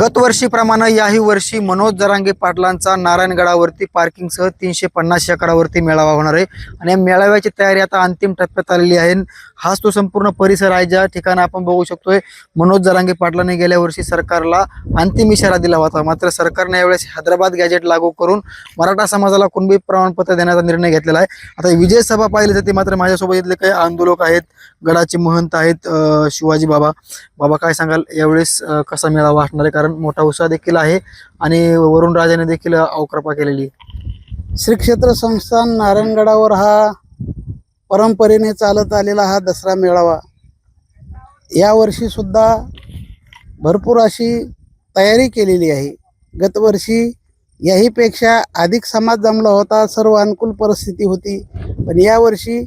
गतवर्षीप्रमाणे याही वर्षी मनोज जरांगे पाटलांचा नारायणगडावरती पार्किंगसह तीनशे पन्नास एकरावरती मेळावा होणार आहे. आणि या मेळाव्याची तयारी आता अंतिम टप्प्यात आलेली आहे. हाच तो संपूर्ण परिसर आहे. ज्या ठिकाणी आपण बघू शकतोय मनोज जरांगे पाटलांनी गेल्या वर्षी सरकारला अंतिम इशारा दिला होता. मात्र सरकारने यावेळेस हैदराबाद गॅजेट लागू करून मराठा समाजाला कुणबी प्रमाणपत्र देण्याचा निर्णय घेतलेला आहे. आता विजय सभा पाहिली जाते मात्र माझ्यासोबत इथले काही आंदोलक आहेत. गडाचे महंत आहेत शिवाजी बाबा. बाबा काय सांगाल? यावेळेस कसा मेळावा असणार आहे? कारण मोठा उत्साह देखील आहे. आणि वरुण राजाने देखील अवकृपा केलेली श्री क्षेत्र संस्थान नारायणगडावर हा परंपरेने चालत आलेला हा दसरा मेळावा. यावर्षी सुद्धा भरपूर अशी तयारी केलेली आहे. गतवर्षी याहीपेक्षा अधिक समाज जमला होता सर्व अनुकूल परिस्थिती होती. पण यावर्षी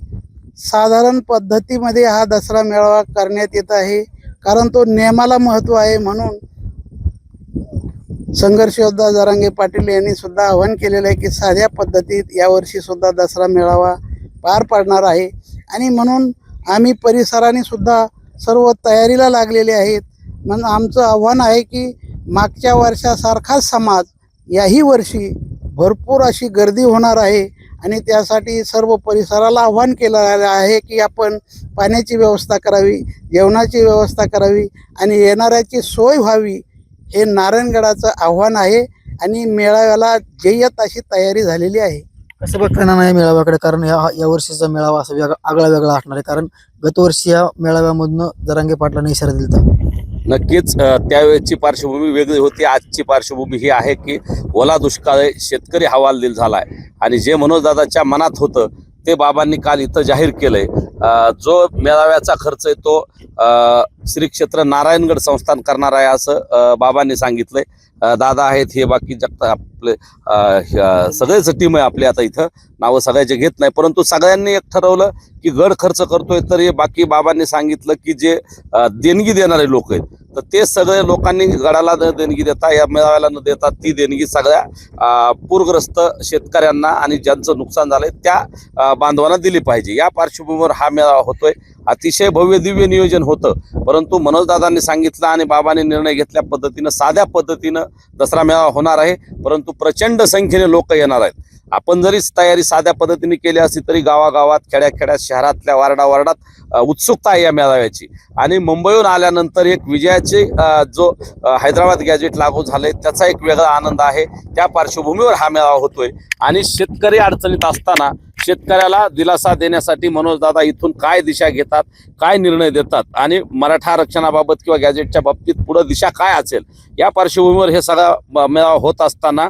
साधारण पद्धतीमध्ये हा दसरा मेळावा करण्यात येत आहे. कारण तो नियमाला महत्त्व आहे म्हणून संघर्ष योद्धा जरांगे पाटील यांनी सुद्धा आवाहन केलेलं आहे की साध्या पद्धतीत यावर्षी सुद्धा दसरा मेळावा पार पाडणार आहे. आणि म्हणून आम्ही परिसराने सुद्धा सर्व तयारीला लागलेले आहेत. म्हणून आमचं आव्हान आहे की मागच्या वर्षासारखाच समाज याही वर्षी भरपूर अशी गर्दी होणार आहे. आणि त्यासाठी सर्व परिसराला आव्हान केलं आहे की आपण पाण्याची व्यवस्था करावी जेवणाची व्यवस्था करावी आणि येणाऱ्याची सोय व्हावी हे नारायणगडाचं आव्हान आहे आणि मेळाव्याला जय्यत अशी तयारी झालेली आहे. कसं बघता येणार नाही मेळाव्याकडे? कारण या या वर्षीचा मेळावा असा वेगळा आगळा वेगळा असणार आहे. कारण गतवर्षी या मेळाव्यामधनं जरांगे पाटलांनी इशारा दिला नक्कीच त्यावेळेची पार्श्वभूमी वेगळी होती. आजची पार्श्वभूमी ही आहे की ओला दुष्काळ आहे, शेतकरी हवालदिल झालाय. आणि जे मनोजदादाच्या मनात होतं ते बाबांनी काल इथं जाहीर केलंय. जो मेळाव्याचा खर्च आहे तो अ, श्री क्षेत्र नारायणगड संस्थान करणार आहे असं बाबांनी सांगितलंय. दादा आहेत हे बाकी जगता आपले सगळेच टीम आहे आपली आता इथं. नावं सगळ्याचे घेत नाही परंतु सगळ्यांनी एक ठरवलं की गड खर्च करतोय तर हे बाकी बाबांनी सांगितलं की जे देणगी देणारे लोक आहेत तर ते सगळे लोकांनी गडाला न देणगी देता या मेळाव्याला न देता ती देणगी सगळ्या पूरग्रस्त शेतकऱ्यांना आणि ज्यांचं नुकसान झालंय त्या बांधवांना दिली पाहिजे. या पार्श्वभूमीवर हा मेळावा होतोय. अतिशय भव्य दिव्य नियोजन होतं. परंतु मनोजदादांनी सांगितलं आणि बाबांनी निर्णय घेतल्या पद्धतीनं साध्या पद्धतीनं दसरा मेळावा होणार आहे. परंतु प्रचंड संख्येने लोक येणार आहेत. आपण जरी तयारी साध्या पद्धतीने केली असली तरी गावागावात खेड्याखेड्यात शहरातल्या वार्डा वार्डात उत्सुकता आहे या मेळाव्याची. आणि मुंबईहून आल्यानंतर एक विजयाचे जो हैदराबाद गॅजेट लागू झाले त्याचा एक वेगळा आनंद आहे. त्या पार्श्वभूमीवर हा मेळावा होतोय. आणि शेतकरी अडचणीत असताना शेतकऱ्याला दिलासा देण्यासाठी मनोजदादा इथून काय दिशा घेतात काय निर्णय देतात आणि मराठा आरक्षणाबाबत किंवा गॅजेटच्या बाबतीत पुढं दिशा काय असेल या पार्श्वभूमीवर हे सगळा मेळावा होत असताना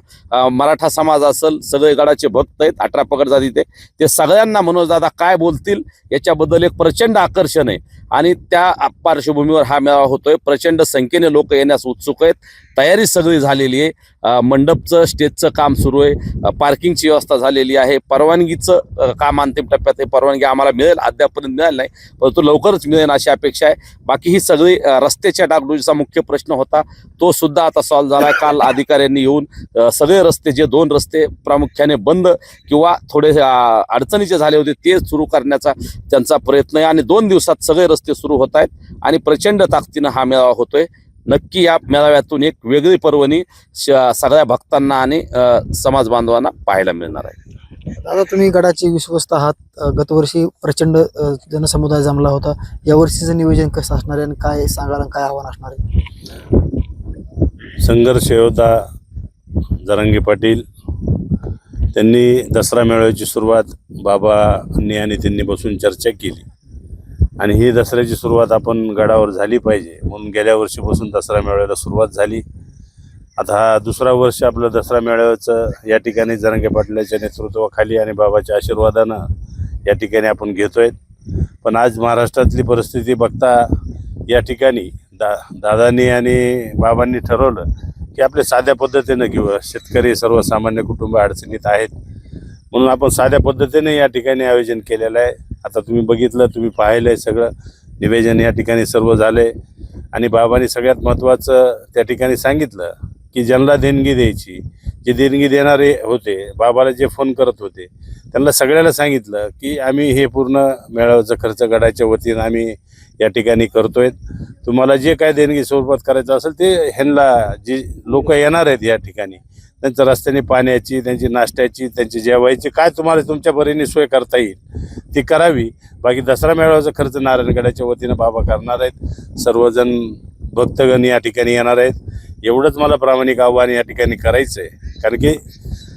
मराठा समाज असेल सगळे गडाचे भक्त आहेत अठरा पकड जाती ते ते सगळ्यांना मनोजदादा काय बोलतील याच्याबद्दल एक प्रचंड आकर्षण आहे. आणि त्या पार्श्वभूमीवर हा मेळावा होतोय. प्रचंड संख्येने लोक येण्यास उत्सुक आहेत. तयारी सगळी झालेली आहे. मंडपचं स्टेजचं काम सुरू आहे. पार्किंगची व्यवस्था झालेली आहे. परवानगीचं काम अंतिम टप्प्यात आहे. परवानगी आम्हाला मिळेल अद्यापपर्यंत मिळाली नाही. परंतु लवकरच मिळेल अशी अपेक्षा आहे. बाकी ही सगळी रस्त्याच्या डागडुजीचा मुख्य प्रश्न होता. तो सुद्धा आता सॉल्व्ह झाला काल अधिकाऱ्यांनी येऊन सगळे रस्ते जे दोन रस्ते प्रामुख्याने बंद किंवा थोडे अडचणीचे झाले होते ते सुरू करण्याचा त्यांचा प्रयत्न आहे. आणि दोन दिवसात सगळे रस्ते सुरू होत आहेत आणि प्रचंड ताकदीनं हा मेळावा होतोय. नक्की या मेळाव्यातून एक वेगळी पर्वणी श- सगळ्या भक्तांना आणि समाज बांधवांना पाहायला मिळणार आहे. दादा तुम्ही गडाचे विश्वस्त आहात. गतवर्षी प्रचंड जनसमुदाय जमला होता. यावर्षीचं नियोजन कसं असणार आहे आणि काय सांगाल आणि काय आव्हान असणार आहे? संघर्ष योद्धा जरांगे पाटील त्यांनी दसरा मेळाव्याची सुरुवात बाबांनी आणि त्यांनी बसून चर्चा केली. आणि ही दसऱ्याची सुरुवात आपण गडावर झाली पाहिजे. म्हणून गेल्या वर्षीपासून दसरा मेळाव्याला सुरुवात झाली. आता हा दुसरा वर्ष आपलं दसरा मेळाव्याचं या ठिकाणी जरांगे पाटलाच्या नेतृत्वाखाली आणि बाबाच्या आशीर्वादानं या ठिकाणी आपण घेतोय. पण आज महाराष्ट्रातली परिस्थिती बघता या ठिकाणी दा दादांनी आणि बाबांनी ठरवलं की आपले साध्या पद्धतीनं घेऊ शेतकरी सर्वसामान्य कुटुंब अडचणीत आहेत. म्हणून आपण साध्या पद्धतीने या ठिकाणी आयोजन केलेलं आहे. आता तुम्ही बघितलं तुम्ही पाहिलं आहे सगळं. निवेदन या ठिकाणी सर्व झालंय. आणि बाबांनी सगळ्यात महत्त्वाचं त्या ठिकाणी सांगितलं की ज्यांना देणगी द्यायची जे देणगी देणारे होते बाबाला जे फोन करत होते त्यांना सगळ्याला सांगितलं की आम्ही हे पूर्ण मेळाव्याचा खर्च गडाच्या वतीनं आम्ही या ठिकाणी करतोय. तुम्हाला जे काय देणगी स्वरूपात करायचं असेल ते ह्यांना जी लोक येणार आहेत या ठिकाणी त्यांचं रस्त्याने पाण्याची त्यांची नाश्त्याची त्यांची जेवायची काय तुम्हाला तुमच्या परीने सोय करता येईल ती करावी. बाकी दसरा मेळाव्याचा खर्च नारायणगडाच्या वतीनं बाबा करणार आहेत. सर्वजण भक्तगण या ठिकाणी येणार आहेत. एवढंच मला प्रामाणिक आव्हान या ठिकाणी करायचं आहे कारण की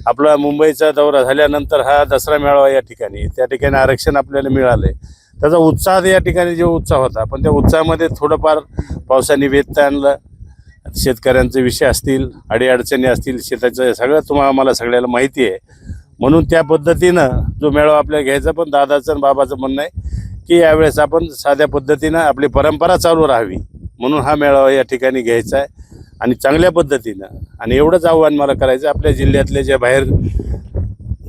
आपला मुंबईचा दौरा झाल्यानंतर हा दसरा मेळावा या ठिकाणी त्या ठिकाणी आरक्षण आपल्याला मिळालं आहे त्याचा उत्साह या ठिकाणी जो उत्साह होता पण त्या उत्साहामध्ये थोडंफार पावसाने वेधता आणलं. शेतकऱ्यांचे विषय असतील अडीअडचणी असतील शेताचं सगळं तुम्हाला मला सगळ्याला माहिती आहे. म्हणून त्या पद्धतीनं जो मेळावा आपल्याला घ्यायचा पण दादाचं आणि बाबाचं म्हणणं आहे की यावेळेस आपण साध्या पद्धतीनं आपली परंपरा चालू राहावी. म्हणून हा मेळावा या ठिकाणी घ्यायचा आहे. आणि चांगल्या पद्धतीनं आणि एवढंच आव्हान मला करायचं आपल्या जिल्ह्यातले जे बाहेर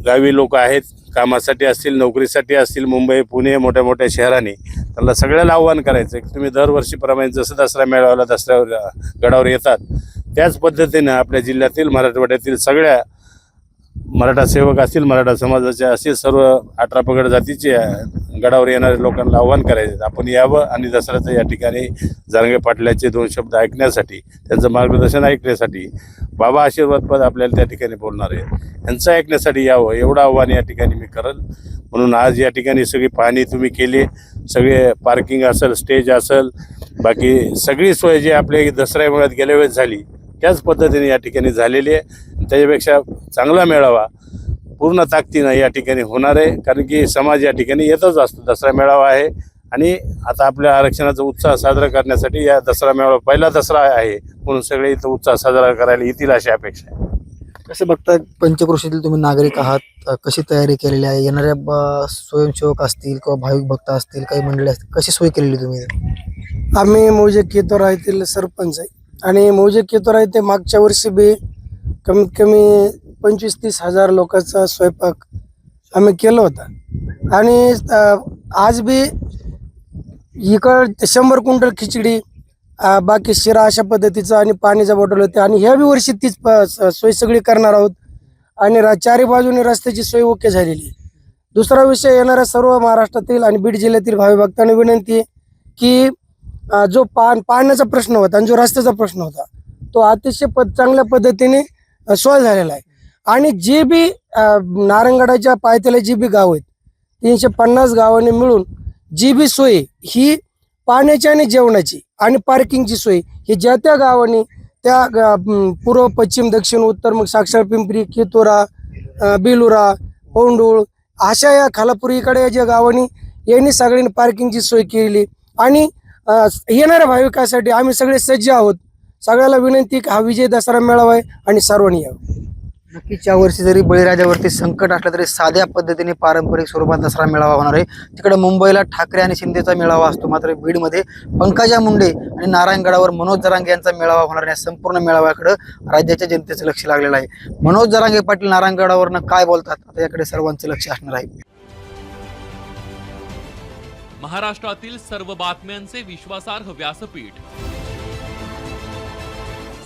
गावी लोक आहेत कामासाठी असतील नोकरीसाठी असतील मुंबई पुणे मोठ्या मोठ्या शहरांनी त्यांना सगळ्याला आव्हान करायचं. की तुम्ही दरवर्षीप्रमाणे जसं दसरा मेळाव्याला दसऱ्यावर गडावर येतात त्याच पद्धतीनं आपल्या जिल्ह्यातील मराठवाड्यातील सगळ्या मराठा सेवक असतील मराठा समाजाचे असे सर्व अठरा पगड जातीचे गडावर येणाऱ्या लोकांना आव्हान करायचे. आपण यावं आणि दसऱ्याचं या ठिकाणी जरंगे पाटलाचे दोन शब्द ऐकण्यासाठी त्यांचं मार्गदर्शन ऐकण्यासाठी बाबा आशीर्वादपद आपल्याला त्या ठिकाणी बोलणार आहे यांचं ऐकण्यासाठी यावं एवढं आव्हान या ठिकाणी मी करल. म्हणून आज या ठिकाणी सगळी पाहणी तुम्ही केली. सगळे पार्किंग असेल स्टेज असेल बाकी सगळी सोय जी आपल्या दसऱ्या मेळ्यात गेल्या वेळेस झाली त्याच पद्धतीने या ठिकाणी झालेली आहे. त्याच्यापेक्षा चांगला मेळावा. पूर्ण ताकदीनं या ठिकाणी होणार आहे. कारण की समाज या ठिकाणी येतच असतो. दसरा मेळावा आहे. आणि आता आपल्या आरक्षणाचा उत्साह साजरा करण्यासाठी या दसरा मेळावा पहिला दसरा आहे. म्हणून सगळे इथं उत्साह साजरा करायला येतील अशी अपेक्षा आहे. कसं बघता पंचक्रोशीतील तुम्ही नागरिक आहात. कशी तयारी केलेली आहे? येणाऱ्या ब- स्वयंसेवक असतील किंवा भाविक भक्त असतील काही मंडळी असतील कशी सोय केलेली तुम्ही? आम्ही मौजे केतोरा येथील सरपंच आहे. आणि मौजे केतोरा येथे मागच्या वर्षी बी कमीत कमी पंचवीस तीस हजार लोकांचा स्वयंपाक आम्ही केलं होता. आणि आज बी इकड शंभर क्विंटल खिचडी बाकी शिरा अशा पद्धतीचं आणि पाण्याच्या बॉटल होते. आणि ह्या बी वर्षी तीच प- सोय सगळी करणार आहोत. आणि चारी बाजूने रस्त्याची सोय ओके झालेली. आहे दुसरा विषय येणाऱ्या सर्व महाराष्ट्रातील आणि बीड जिल्ह्यातील भावी भक्तांना विनंती की जो पान पाण्याचा प्रश्न होता आणि जो रस्त्याचा प्रश्न होता तो अतिशय पद चांगल्या पद्धतीने सॉल्व झालेला आहे. आणि जे बी नारंगडाच्या पायथ्याला जी बी गाव आहेत तीनशे पन्नास गावांनी मिळून जी बी सोय ही पाण्याची आणि जेवणाची आणि पार्किंगची सोय ही ज्या त्या गावांनी त्या पूर्व पश्चिम दक्षिण उत्तर मग साक्षर पिंपरी केतुरा बेलुरा पौंडूळ अशा या खालापुरीकडे या ज्या गावांनी यांनी सगळ्यांनी पार्किंगची सोय केली आणि येणाऱ्या भाविकासाठी आम्ही सगळे सज्ज आहोत. सगळ्याला विनंती हा विजय दसरा मेळावा आहे आणि सर्वांनी यावं. नक्कीच वर्षी जरी बळीराजावरती संकट असलं तरी साध्या पद्धतीने पारंपरिक स्वरूपात दसरा मेळावा होणार आहे. तिकडे मुंबईला ठाकरे आणि शिंदेचा मेळावा असतो. मात्र बीडमध्ये पंकजा मुंडे आणि नारायणगडावर मनोज जरांगे यांचा मेळावा होणार आहे. संपूर्ण मेळाव्याकडे राज्याच्या जनतेचं लक्ष लागलेलं आहे. मनोज जरांगे पाटील नारायणगडावरनं काय बोलतात? आता याकडे सर्वांचं लक्ष असणार आहे. महाराष्ट्रातील सर्व बातम्यांचे विश्वासार्ह व्यासपीठ.